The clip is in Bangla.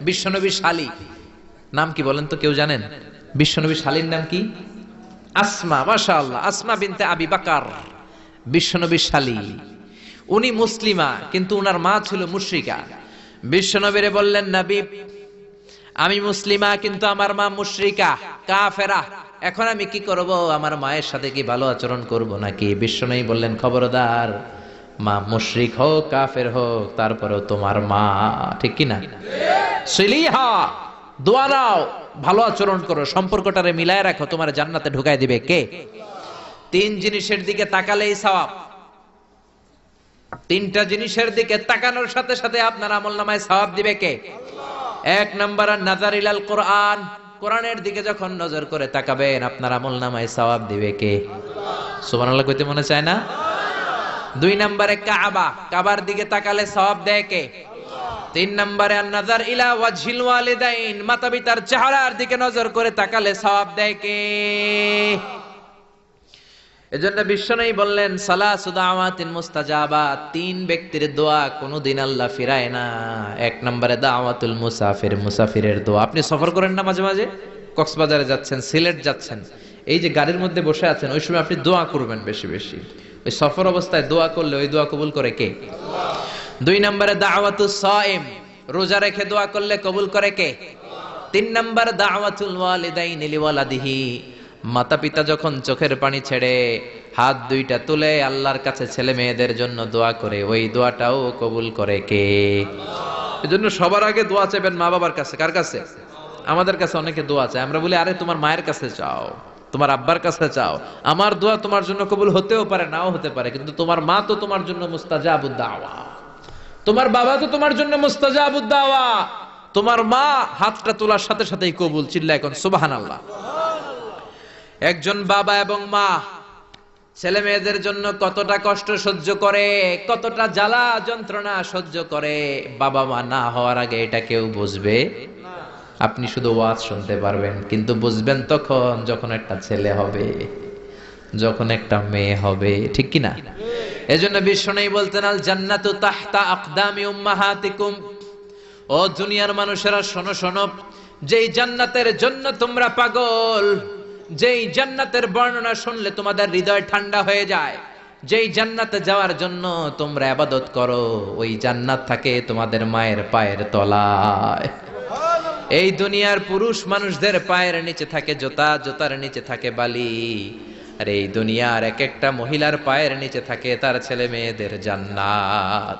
বিশ্বনবী শালী। নাম কি বলেন তো কেউ জানেন? বিশ্বনবী শালীর নাম কি? আসমা মাশা আল্লাহ আসমা বিনতে আবি বাকার। বিশ্বনবী শালী। উনি মুসলিমা, কিন্তু উনার মা ছিল মুশরিকা। বিশ্বনবীরে বললেন, নবী, আমি মুসলিমা, কিন্তু আমার মা মুশরিকা, কাফেরা। এখন আমি কি করব? আমার মায়ের সাথে কি ভালো আচরণ করব নাকি? বিশ্বনবী বললেন, খবরদার, মা মুশরিক হোক, কাফের হোক, তারপরেও তোমার মা, ঠিক কি না সিলিহা, দোয়া নাও, ভালো আচরণ করো, সম্পর্কটারে মিলায় রাখো, তোমার জান্নাতে ঢুকাই দিবে কে? তিন জিনিসের দিকে তাকালেই সওয়াব। তিনটা জিনিসের দিকে তাকানোর সাথে সাথে আপনার আমল নামায় সওয়াব দিবে কে? এক নম্বর নাজার ইলাল কোরআন। কোরআনের দিকে যখন নজর করে তাকাবেন, আপনার আমল নামায় সওয়াব দিবে কে? সুবহানাল্লাহ কইতে মনে চায় না? দুই নম্বরে কাবা। কাবার দিকে তাকালে সওয়াব দেয় কে? তিন নম্বরে নাজার ইলা ওয়াজহিল ওয়ালিদাইন মাতা পিতার চেহারার দিকে নজর করে তাকালে সওয়াব দেয় কে? এজন্য বিশ্বনবী বললেন, সালাসু দাওয়াতিন মুস্তাজাবা, তিন ব্যক্তির দোয়া কোনোদিন আল্লাহ ফিরায় না। এক নম্বরে, দাওয়াতুল মুসাফির, মুসাফিরের দোয়া। আপনি সফর করেন না মাঝে মাঝে? কক্সবাজারে যাচ্ছেন, সিলেট যাচ্ছেন। এই যে গাড়ির মধ্যে বসে আছেন, ওই সময় আপনি দোয়া করবেন বেশি বেশি। ওই সফর অবস্থায় দোয়া করলে ওই দোয়া কবুল করে কে? দুই নম্বরে দাওয়াতুস সাইম। রোজা রেখে দোয়া করলে কবুল করে কে? তিন নম্বর দাওয়াতুল ওয়ালিদাইন লিওয়ালাদিহি। মাতা পিতা যখন চোখের পানি ছেড়ে হাত দুইটা তুলে আল্লাহর কাছে ছেলে মেয়েদের জন্য দোয়া করে, ওই দোয়াটাও কবুল করে কে? এজন্য সবার আগে দোয়া চাইবেন মা বাবার কাছে। কার কাছে? আমাদের কাছে অনেকে দোয়া চায়। আমরা বলি, আরে, তোমার মায়ের কাছে চাও, তোমার আব্বার কাছে চাও। আমার দোয়া তোমার জন্য কবুল হতেও পারে, নাও হতে পারে, কিন্তু তোমার মা তো তোমার জন্য মুস্তাজাবুদ দাওয়া। তোমার বাবা তো তোমার জন্য মুস্তাজাবুদ দাওয়া তোমার মা হাতটা তোলার সাথে সাথেই কবুল চিল্লা এখন সুবাহান আল্লাহ একজন বাবা এবং মা, ছেলে মেয়েদের জন্য কতটা কষ্ট সহ্য করে, কতটা জ্বালা যন্ত্রণা সহ্য করে, বাবা মা না হওয়ার আগে এটা কেউ বুঝবে? আপনি শুধু ওয়াজ শুনতে পারবেন, কিন্তু বুঝবেন তখন যখন একটা ছেলে হবে, যখন একটা মেয়ে হবে, ঠিক কি এজন্য বিষ্ণু বলতেন, আল জান্নাতু তাহতা আকদামি উম্মাহাতিকুম। ও দুনিয়ার মানুষেরা, শোনো শোনো, যেই জান্নাতের জন্য তোমরা পাগল, যেই জান্নাতের বর্ণনা শুনলে তোমাদের হৃদয় ঠান্ডা হয়ে যায়, যেই জান্নাতে যাওয়ার জন্য তোমরা আবাদত করো, ওই জান্নাত থাকে তোমাদের মায়ের পায়ের তলায়। এই দুনিয়ার পুরুষ মানুষদের পায়ের নিচে থাকে জোতা, জোতার নিচে থাকে বালি। আর এই দুনিয়ার এক একটা মহিলার পায়ের নিচে থাকে তার ছেলে মেয়েদের জান্নাত।